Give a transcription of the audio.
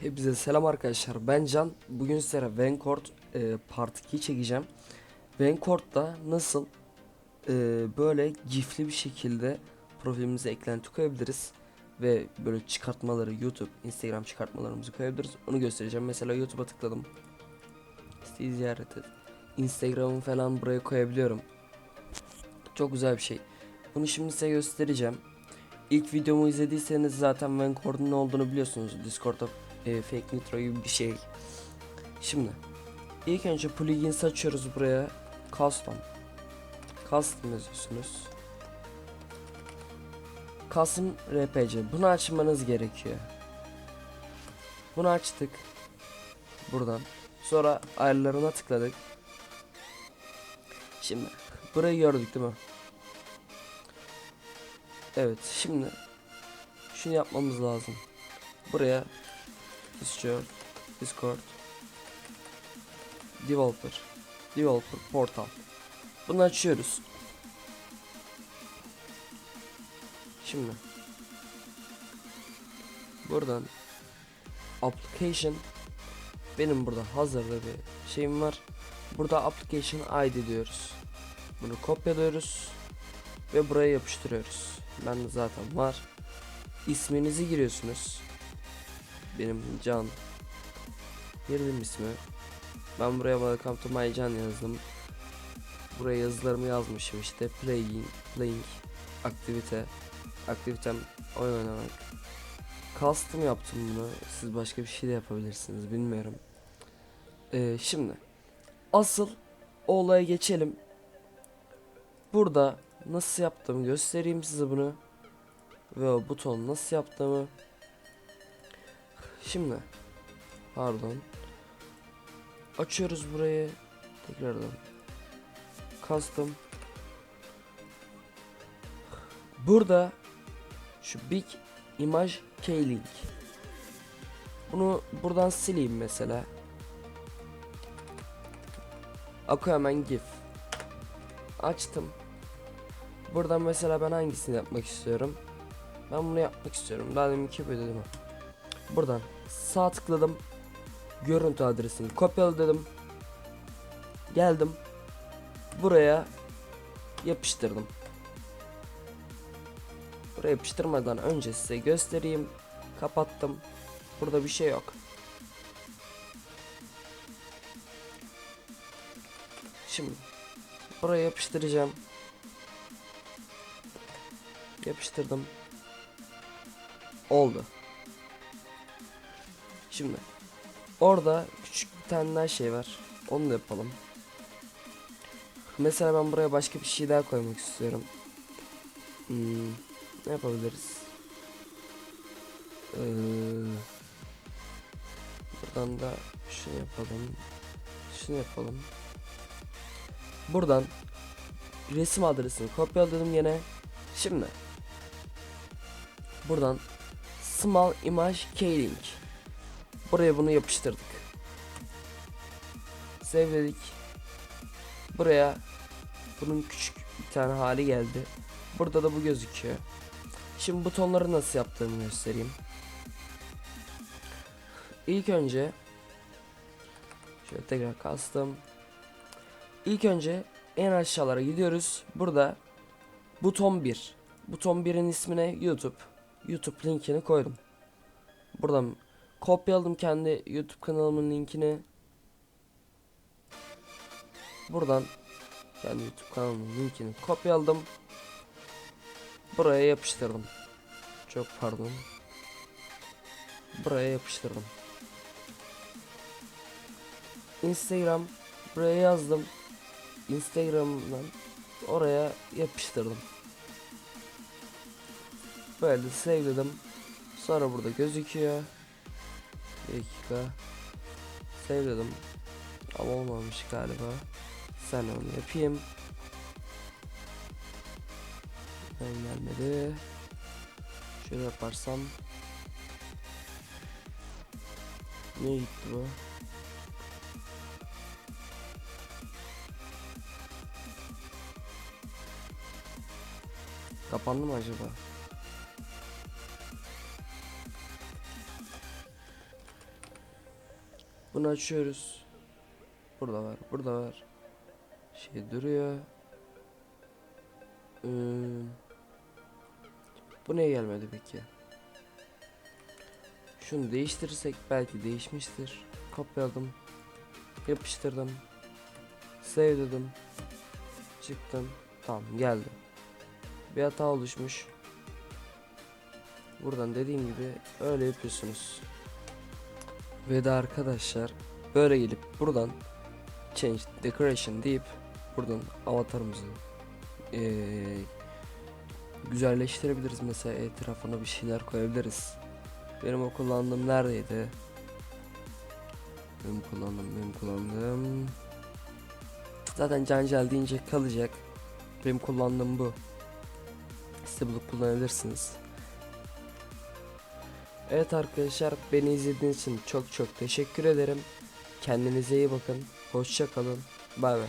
Hepinize selam arkadaşlar. Ben Can. Bugün sizlere Vancourt e, Part 2 çekeceğim. Vancourt'ta nasıl e, böyle gifli bir şekilde profilimize eklenti koyabiliriz ve böyle çıkartmaları YouTube, Instagram çıkartmalarımızı koyabiliriz. Onu göstereceğim. Mesela YouTube'a tıkladım. Siteyi ziyaret et. Instagram'ı falan buraya koyabiliyorum. Çok güzel bir şey. Bunu şimdi size göstereceğim. İlk videomu izlediyseniz zaten Vancourt'un ne olduğunu biliyorsunuz. Discord'da e, fake nitro gibi bir şey. Şimdi ilk önce plugins açıyoruz buraya. Custom. Custom yazıyorsunuz. Custom RPG. Bunu açmanız gerekiyor. Bunu açtık. Buradan. Sonra ayarlarına tıkladık. Şimdi burayı gördük değil mi? Evet şimdi şunu yapmamız lazım. Buraya Discord, Discord, Developer, Developer Portal. Bunu açıyoruz. Şimdi buradan Application benim burada hazırda bir şeyim var. Burada Application ID diyoruz. Bunu kopyalıyoruz ve buraya yapıştırıyoruz. Ben zaten var. İsminizi giriyorsunuz. Benim Can. Girdim ismi. Ben buraya Welcome to my Can yazdım. Buraya yazılarımı yazmışım işte. Playing, playing, aktivite. Aktivitem oyun oynamak. Custom yaptım bunu. Siz başka bir şey de yapabilirsiniz bilmiyorum. Ee, şimdi asıl olaya geçelim. Burada nasıl yaptığımı göstereyim size bunu. Ve o buton nasıl yaptığımı. Şimdi pardon. Açıyoruz burayı. Tekrardan. Custom. Burada şu Big Image K-Link. Bunu buradan sileyim mesela. Aquaman GIF. Açtım. Buradan mesela ben hangisini yapmak istiyorum? Ben bunu yapmak istiyorum. Daha demin iki böyle dedim. Buradan sağ tıkladım. Görüntü adresini kopyaladım. Geldim. Buraya yapıştırdım. Buraya yapıştırmadan önce size göstereyim. Kapattım. Burada bir şey yok. Şimdi buraya yapıştıracağım. Yapıştırdım. Oldu. Şimdi orada küçük bir tane daha şey var. Onu da yapalım. Mesela ben buraya başka bir şey daha koymak istiyorum. Hmm, ne yapabiliriz? Ee, buradan da şunu yapalım. Şunu yapalım. Buradan resim adresini kopyaladım yine. Şimdi buradan Small Image K-Link Buraya bunu yapıştırdık. Save dedik. Buraya bunun küçük bir tane hali geldi. Burada da bu gözüküyor. Şimdi butonları nasıl yaptığımı göstereyim. İlk önce şöyle tekrar kastım. İlk önce en aşağılara gidiyoruz. Burada buton 1. Buton 1'in ismine YouTube. YouTube linkini koydum. Buradan kopyaladım kendi YouTube kanalımın linkini. Buradan kendi YouTube kanalımın linkini kopyaladım. Buraya yapıştırdım. Çok pardon. Buraya yapıştırdım. Instagram buraya yazdım. Instagram'dan oraya yapıştırdım. Böyle sevledim. Sonra burada gözüküyor. Bir dakika. Sevledim. Ama olmamış galiba. Sen onu yapayım. Ben gelmedi. Şöyle yaparsam. Ne gitti bu? Kapandı mı acaba? Bunu açıyoruz. Burada var, burada var. Şey duruyor. Ee, bu niye gelmedi peki? Şunu değiştirirsek belki değişmiştir. Kopyaladım. Yapıştırdım. Save dedim. Çıktım. Tamam geldi. Bir hata oluşmuş. Buradan dediğim gibi öyle yapıyorsunuz. Ve de arkadaşlar böyle gelip buradan change decoration deyip buradan avatarımızı eee, güzelleştirebiliriz mesela etrafına bir şeyler koyabiliriz. Benim o kullandığım neredeydi? Benim kullandığım, benim kullandığım zaten cancel deyince kalacak. Benim kullandığım bu. Siz de bulup kullanabilirsiniz. Evet arkadaşlar beni izlediğiniz için çok çok teşekkür ederim. Kendinize iyi bakın. Hoşça kalın. Bay bay.